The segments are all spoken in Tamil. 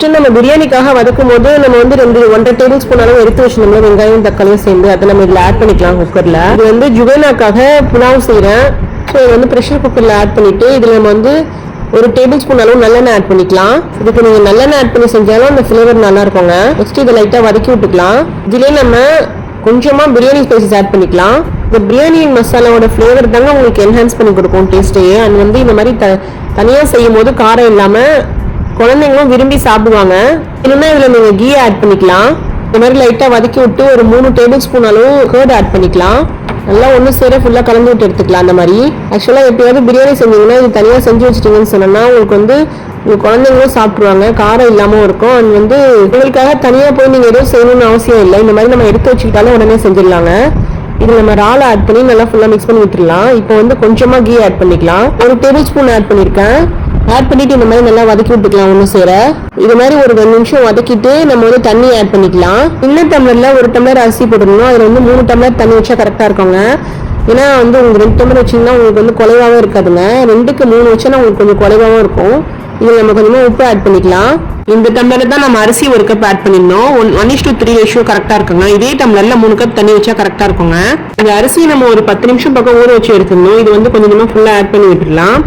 ஃபஸ்ட்டு நம்ம பிரியாணிக்காக வதக்கும் போது நம்ம வந்து ரெண்டு ஒன்றரை டேபிள் ஸ்பூன் அளவு எடுத்து வச்சிருந்தோம்ல வெங்காயம் தக்காளியும் சேர்ந்து அதை நம்ம இதில் ஆட் பண்ணிக்கலாம் குக்கரில் இது வந்து ஜுவேனாக்காக புலாவ் செய்கிறேன் ஸோ இது வந்து ப்ரெஷர் குக்கரில் ஆட் பண்ணிவிட்டு இதில் நம்ம வந்து ஒரு டேபிள் ஸ்பூன் அளவு நல்லெண்ணெய் ஆட் பண்ணிக்கலாம். இதுக்கு நீங்கள் நல்லெண்ணெய் ஆட் பண்ணி செஞ்சாலும் அந்த ஃப்ளேவர் நல்லா இருக்குங்க. நெக்ஸ்ட் இதை லைட்டாக வதக்கி விட்டுக்கலாம். இதுலேயே நம்ம கொஞ்சமாக பிரியாணி ஸ்பைசஸ் ஆட் பண்ணிக்கலாம். இந்த பிரியாணி மசாலாவோட ஃப்ளேவர் தாங்க உங்களுக்கு என்ஹான்ஸ் பண்ணி கொடுக்கும் டேஸ்ட்டையே அது வந்து இந்த மாதிரி த தனியாக செய்யும் போது காரம் இல்லாமல் குழந்தைங்களும் விரும்பி சாப்பிடுவாங்க. இன்னுமே இதில் நீங்கள் கீ ஆட் பண்ணிக்கலாம். இந்த மாதிரி லைட்டாக வதக்கி விட்டு ஒரு மூணு டேபிள் ஸ்பூன் அளவு கேர்ட் ஆட் பண்ணிக்கலாம். நல்லா ஒன்று சேர ஃபுல்லாக கலந்து விட்டு எடுத்துக்கலாம் அந்த மாதிரி. ஆக்சுவலாக எப்பயாவது பிரியாணி செஞ்சீங்கன்னா இது தனியாக செஞ்சு வச்சிட்டிங்கன்னு சொன்னோன்னா உங்களுக்கு வந்து உங்கள் குழந்தைங்களும் சாப்பிட்ருவாங்க காரம் இல்லாமல் இருக்கும். அண்ட் வந்து உங்களுக்காக தனியாக போய் நீங்கள் எதுவும் செய்யணும்னு அவசியம் இல்லை. இந்த மாதிரி நம்ம எடுத்து வச்சுக்கிட்டாலும் உடனே செஞ்சிடலாங்க. இது நம்ம ரால் ஆட் பண்ணி நல்லா ஃபுல்லாக மிக்ஸ் பண்ணி விட்டுடலாம். இப்போ வந்து கொஞ்சமாக கீ ஆட் பண்ணிக்கலாம். ஒரு டேபிள் ஸ்பூன் ஆட் பண்ணியிருக்கேன். ஆட் பண்ணிட்டு இந்த மாதிரி நல்லா வதக்கி விட்டுக்கலாம் ஒன்று சேர இது மாதிரி ஒரு ரெண்டு நிமிஷம் வதக்கிட்டு நம்ம வந்து தண்ணி ஆட் பண்ணிக்கலாம். இன்னும் டம்ளரில் ஒரு டம்ளர் அரிசி போட்டுக்கணும் அதில் வந்து மூணு டம்ளர் தண்ணி வச்சா கரெக்டாக இருக்கோங்க. ஏன்னா வந்து உங்களுக்கு ரெண்டு டம்ளர் வச்சிங்கன்னா உங்களுக்கு வந்து குறைவாகவும் இருக்காதுங்க. ரெண்டுக்கு மூணு வச்சா உங்களுக்கு கொஞ்சம் குறைவாகவும் இருக்கும். இதில் நம்ம கொஞ்சமாக உப்பு ஆட் பண்ணிக்கலாம். இந்த டம்ளரில் தான் நம்ம அரிசி ஒரு கப் ஆட் பண்ணியிருந்தோம் one one is two three ratio கரெக்டாக இருக்குங்க. இதே டம்ளரில் மூணு கப் தண்ணி வச்சா கரெக்டாக இருக்குங்க. இந்த அரிசி நம்ம ஒரு பத்து நிமிஷம் பக்கம் ஊற வச்சு எடுத்துடணும். இது வந்து கொஞ்சம் கொஞ்சமாக ஃபுல்லாக ஆட் பண்ணி விட்டுடலாம்.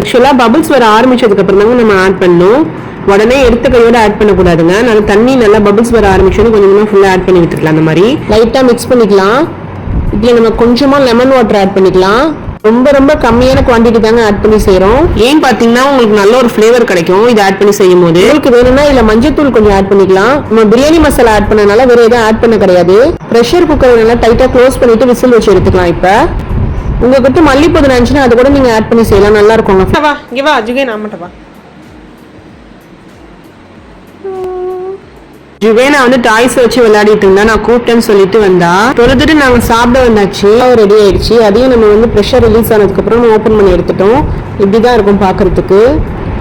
ஆக்சுவலாக பபுள்ஸ் வர ஆரம்பிச்சதுக்கப்புறம் தாங்க நம்ம ஆட் பண்ணணும். உடனே எடுத்த கையோட ஆட் பண்ணக்கூடாதுங்க. நல்லா தண்ணி நல்லா பபிள்ஸ் வர ஆரம்பிச்சோன்னு கொஞ்சம் கொஞ்சமாக ஃபுல்லாக ஆட் பண்ணி விட்டுருக்கலாம் அந்த மாதிரி. லைட்டாக மிக்ஸ் பண்ணிக்கலாம். இதில் நம்ம கொஞ்சமாக லெமன் வாட்டர் ஆட் பண்ணிக்கலாம். ரொம்ப ரொம்ப கம்மியான குவாண்டிட்டி தாங்க ஆட் பண்ணி செய்கிறோம் ஏன் பார்த்தீங்கன்னா உங்களுக்கு நல்ல ஒரு ஃப்ளேவர் கிடைக்கும். இதை ஆட் பண்ணி செய்யும் போது உங்களுக்கு வேணும்னா இதில் மஞ்சத்தூள் கொஞ்சம் ஆட் பண்ணிக்கலாம். நம்ம பிரியாணி மசாலா ஆட் பண்ணனால வேற எதுவும் ஆட் பண்ண கிடையாது. ப்ரெஷர் குக்கரை நல்லா டைட்டாக க்ளோஸ் பண்ணிட்டு விசில் வச்சு எடுத்துக்கலாம் இப்போ. உங்ககிட்ட மல்லிப்பொது இருந்துச்சுன்னா அதை கூட நீங்கள் ஆட் பண்ணி செய்யலாம். நல்லா இருக்குங்க வா இங்கே வா ஜுகே நான் மட்டும் வா. ஜுவேனா வந்து டாய்ஸ் வச்சு விளையாடிட்டு இருந்தா நான் கூப்பிட்டேன்னு சொல்லிட்டு வந்தா. தொலைத்துட்டு நாங்க சாப்பிட வந்தாச்சு. ரெடி ஆயிடுச்சு. அதையும் நம்ம வந்து ப்ரெஷர் ரிலீஸ் ஆனதுக்கு அப்புறம் ஓப்பன் பண்ணி எடுத்துட்டோம். இப்படிதான் இருக்கும் பாக்குறதுக்கு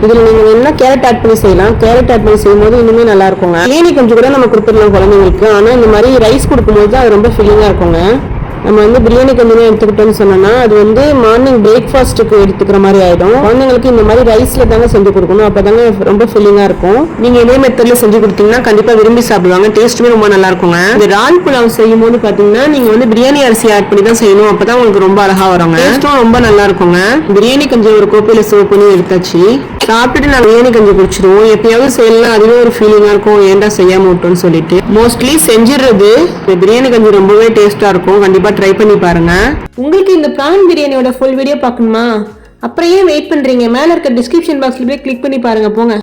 இதுல நீங்க வேணா கேரட் ஆட் பண்ணி செய்யலாம். கேரட் ஆட் பண்ணி செய்யும்போது இன்னுமே நல்லா இருக்குங்க. பிரியாணி கொஞ்சம் கூட நம்ம கொடுத்துடலாம் குழந்தைங்களுக்கு. ஆனா இந்த மாதிரி ரைஸ் கொடுக்கும்போது அது ரொம்ப ஃபில்லிங்கா இருக்குங்க. நம்ம வந்து பிரியாணி கொஞ்சம் எடுத்துக்கிட்டோம்னு சொன்னோம்னா அது வந்து மார்னிங் பிரேக்ஃபாஸ்ட்டுக்கு எடுத்துக்கிற மாதிரி ஆகிடும் குழந்தைங்களுக்கு இந்த மாதிரி ரைஸில் தாங்க செஞ்சு கொடுக்கணும். அப்பதாங்க ரொம்ப ஃபில்லிங்காக இருக்கும். நீங்கள் இதே மெத்தடில் செஞ்சு கொடுத்தீங்கன்னா கண்டிப்பாக விரும்பி சாப்பிடுவாங்க. டேஸ்ட்டுமே ரொம்ப நல்லா இருக்குங்க. இந்த ரால் புலாவ் செய்யும் போது பார்த்தீங்கன்னா நீங்கள் வந்து பிரியாணி அரிசி ஆட் பண்ணி தான் செய்யணும். அப்போ தான் உங்களுக்கு ரொம்ப அழகாக வருங்க. டேஸ்ட்டும் ரொம்ப நல்லா இருக்குங்க. பிரியாணி கொஞ்சம் ஒரு கோப்பையில் சர்வ் பண்ணி எடுத்தாச்சு. சாப்பிட்டுட்டு நான் பிரியாணி கஞ்சி குடிச்சிருவோம். எப்பயாவது செய்யலாம். அதுவே ஒரு ஃபீலிங்கா இருக்கும். ஏன்டா செய்யாம விட்டோம்னு சொல்லிட்டு. மோஸ்ட்லி செஞ்சிடுறது பிரியாணி கஞ்சி ரொம்பவே டேஸ்டா இருக்கும். கண்டிப்பா ட்ரை பண்ணி பாருங்க. உங்களுக்கு இந்த பிரான் பிரியாணியோட ஃபுல் வீடியோ பார்க்கணுமா? அப்புறம் ஏன் வெயிட் பண்றீங்க? மேல இருக்க டிஸ்கிரிப்ஷன் பாக்ஸ்ல போய் கிளிக் பண்ணி பாருங்க போங்க.